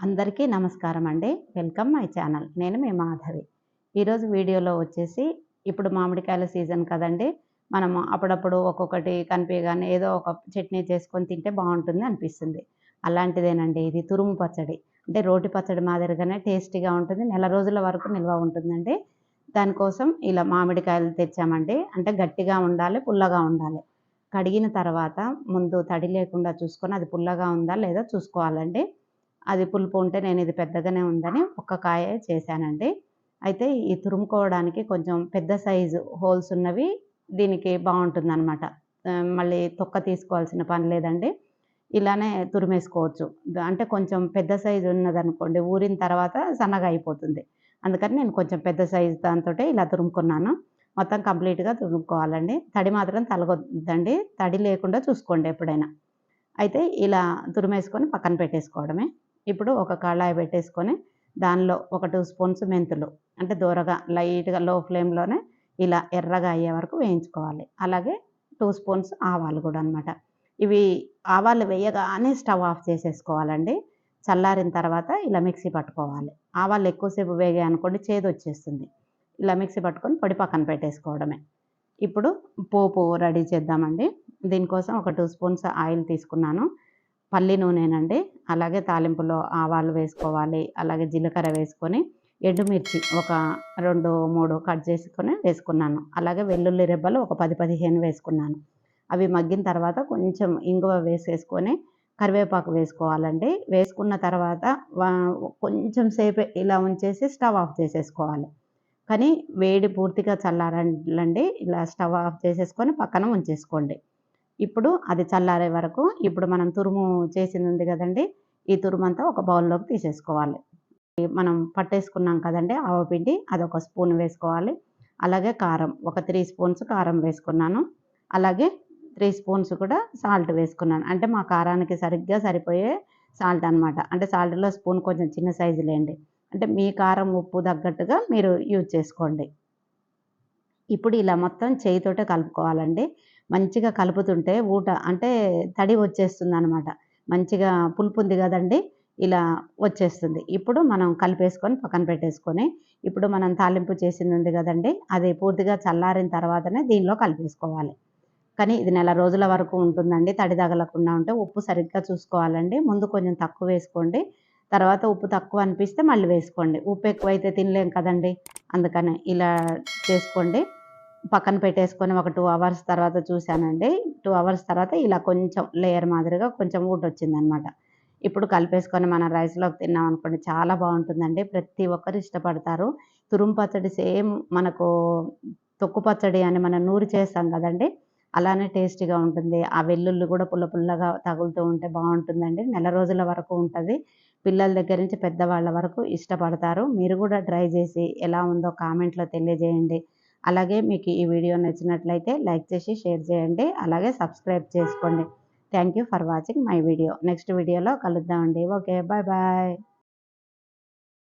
అందరికీ నమస్కారం అండి. Welcome my channel. నేను మీ మాధవి. ఈరోజు వీడియోలో వచ్చేసి ఇప్పుడు మామిడికాయల సీజన్ కదండి. మనము అప్పుడప్పుడు ఒక్కొక్కటి కనిపించగానే ఏదో ఒక చట్నీ చేసుకొని తింటే బాగుంటుంది అనిపిస్తుంది. అలాంటిదేనండి. ఇది తురుము పచ్చడి. అంటే రోటి పచ్చడి మాదిరిగానే టేస్టీగా ఉంటుంది. నెల రోజుల వరకు నిల్వ ఉంటుందండి. దానికోసం ఇలా మామిడికాయలు తెచ్చామండి. అంటే గట్టిగా ఉండాలి పుల్లగా ఉండాలి. కడిగిన తర్వాత ముందు తడి లేకుండా చూసుకొని అది పుల్లగా ఉందా లేదా చూసుకోవాలండి. అది పులుపు ఉంటే నేను ఇది పెద్దగానే ఉందని ఒక్క కాయ చేశానండి. అయితే ఈ తురుముకోవడానికి కొంచెం పెద్ద సైజు హోల్స్ ఉన్నవి దీనికి బాగుంటుంది అనమాట మళ్ళీ తొక్క తీసుకోవాల్సిన పని లేదండి. ఇలానే తురిమేసుకోవచ్చు. అంటే కొంచెం పెద్ద సైజు ఉన్నదనుకోండి ఊరిన తర్వాత సన్నగా అయిపోతుంది. అందుకని నేను కొంచెం పెద్ద సైజు దాంతో ఇలా తురుముకున్నాను. మొత్తం కంప్లీట్గా తురుముకోవాలండి. తడి మాత్రం తలగొద్దండి. తడి లేకుండా చూసుకోండి ఎప్పుడైనా. అయితే ఇలా తురిమేసుకొని పక్కన పెట్టేసుకోవడమే. ఇప్పుడు ఒక కళాయి పెట్టేసుకొని దానిలో ఒక టూ స్పూన్స్ మెంతులు అంటే దూరగా లైట్గా లో ఫ్లేమ్లోనే ఇలా ఎర్రగా అయ్యే వరకు వేయించుకోవాలి. అలాగే టూ స్పూన్స్ ఆవాలు కూడా అనమాట ఇవి ఆవాలు వేయగానే స్టవ్ ఆఫ్ చేసేసుకోవాలండి. చల్లారిన తర్వాత ఇలా మిక్సీ పట్టుకోవాలి. ఆవాలు ఎక్కువసేపు వేగాయి అనుకోండి చేదు వచ్చేస్తుంది. ఇలా మిక్సీ పట్టుకొని పొడి పక్కన పెట్టేసుకోవడమే. ఇప్పుడు పోపు రెడీ చేద్దామండి. దీనికోసం ఒక టూ స్పూన్స్ ఆయిల్ తీసుకున్నాను. పల్లి నూనెనండి. అలాగే తాలింపులో ఆవాలు వేసుకోవాలి. అలాగే జీలకర్ర వేసుకొని ఎండుమిర్చి ఒక రెండు మూడు కట్ చేసుకొని వేసుకున్నాను. అలాగే వెల్లుల్లి రెబ్బలు ఒక పది పదిహేను వేసుకున్నాను. అవి మగ్గిన తర్వాత కొంచెం ఇంగువ వేసేసుకొని కరివేపాకు వేసుకోవాలండి. వేసుకున్న తర్వాత కొంచెం సేపు ఇలా ఉంచేసి స్టవ్ ఆఫ్ చేసేసుకోవాలి. కానీ వేడి పూర్తిగా చల్లారండి. ఇలా స్టవ్ ఆఫ్ చేసేసుకొని పక్కన ఉంచేసుకోండి. ఇప్పుడు అది చల్లారే వరకు ఇప్పుడు మనం తురుము చేసింది ఉంది కదండి ఈ తురుము అంతా ఒక బౌల్లోకి తీసేసుకోవాలి. మనం పట్టేసుకున్నాం కదండి ఆవపిండి అది ఒక స్పూన్ వేసుకోవాలి. అలాగే కారం ఒక త్రీ స్పూన్స్ కారం వేసుకున్నాను. అలాగే త్రీ స్పూన్స్ కూడా సాల్ట్ వేసుకున్నాను. అంటే మా కారానికి సరిగ్గా సరిపోయే సాల్ట్ అనమాట అంటే సాల్ట్లో స్పూన్ కొంచెం చిన్న సైజు లేండి. అంటే మీ కారం ఉప్పు తగ్గట్టుగా మీరు యూజ్ చేసుకోండి. ఇప్పుడు ఇలా మొత్తం చేయితోటే కలుపుకోవాలండి. మంచిగా కలుపుతుంటే ఊట అంటే తడి వచ్చేస్తుంది అనమాట మంచిగా పులుపు ఉంది కదండి ఇలా వచ్చేస్తుంది. ఇప్పుడు మనం కలిపేసుకొని పక్కన పెట్టేసుకొని ఇప్పుడు మనం తాలింపు చేసింది ఉంది కదండి అది పూర్తిగా చల్లారిన తర్వాతనే దీనిలో కలిపేసుకోవాలి. కానీ ఇది నెల రోజుల వరకు ఉంటుందండి తడి తగలకుండా ఉంటే ఉప్పు సరిగ్గా చూసుకోవాలండి. ముందు కొంచెం తక్కువ వేసుకోండి తర్వాత ఉప్పు తక్కువ అనిపిస్తే మళ్ళీ వేసుకోండి. ఉప్పు ఎక్కువైతే తినలేం కదండి అందుకని ఇలా చేసుకోండి. పక్కన పెట్టేసుకొని ఒక టూ అవర్స్ తర్వాత చూశానండి. టూ అవర్స్ తర్వాత ఇలా కొంచెం లేయర్ మాదిరిగా కొంచెం ఊట వచ్చిందనమాట. ఇప్పుడు కలిపేసుకొని మన రైస్లోకి తిన్నాం అనుకోండి చాలా బాగుంటుందండి. ప్రతి ఒక్కరు ఇష్టపడతారు. తురుము పచ్చడి సేమ్ మనకు తొక్కు పచ్చడి అని మనం నూరి చేస్తాం కదండి. అలానే టేస్టీగా ఉంటుంది. ఆ వెల్లుల్లి కూడా పుల్ల పుల్లగా తగులుతూ ఉంటే బాగుంటుందండి. నెల రోజుల వరకు ఉంటుంది. పిల్లల దగ్గర నుంచి పెద్దవాళ్ళ వరకు ఇష్టపడతారు. మీరు కూడా ట్రై చేసి ఎలా ఉందో కామెంట్లో తెలియజేయండి. అలాగే మీకు ఈ వీడియో నచ్చినట్లయితే లైక్ చేసి షేర్ చేయండి. అలాగే సబ్స్క్రైబ్ చేసుకోండి. Thank you for watching my video next వీడియోలో కలుద్దామండి. Okay bye bye